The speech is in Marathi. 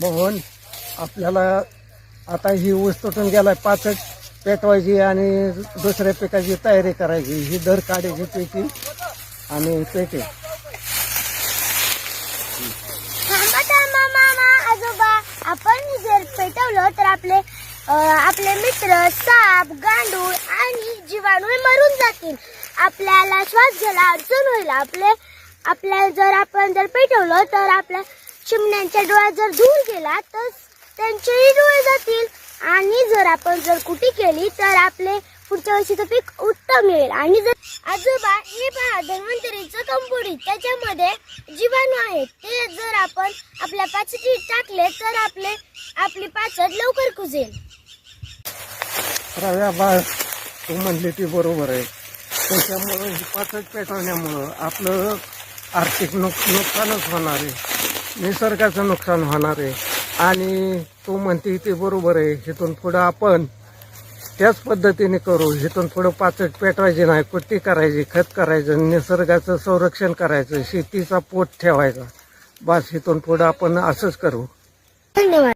बघून आपल्याला आता ही ऊस तुटून गेलाय पाच पेटवायची आणि दुसऱ्या पिकाची तयारी करायची. ही दर काढायची पेटी आणि पेटे. मामा आजोबा. आपण जर पेटवलं तर आपले आपले मित्र साप गांडूळ आणि जीवाणू मरून जातील. आपल्याला श्वास घ्यायला अडचण होईल. आपले आपल्या जर आपण जर पेटवलं तर आपल्या चिमण्यांच्या डोळ्यात जर धूर गेला तर त्यांचेही डोळे जातील. आणि जर आपण जर कुटी केली तर आपले पुढच्या वर्षीचं पीक उत्तम येईल. आणि जर आजोबा हे पहा धन्वंतरीचं कंपोडी त्याच्यामध्ये जीवाणू आहेत. ते जर आपण आपल्या पाचटीत टाकले तर आपले आपली पाचट लवकर कुजेल. रव्या बाळ तू म्हणली ती बरोबर आहे. त्याच्यामुळं पाचट पेटवण्यामुळं आपलं आर्थिक नुक नुकसानच होणार आहे. निसर्गाचं नुकसान होणार आहे. आणि तू म्हणते ते बरोबर आहे. इथून पुढं आपण त्याच पद्धतीने करू. इथून पुढं पाचट पेटवायची नाही कुट्टी करायची खत करायचं निसर्गाचं संरक्षण करायचं शेतीचा पोट ठेवायचा. बस इथून पुढं आपण असंच करू. धन्यवाद.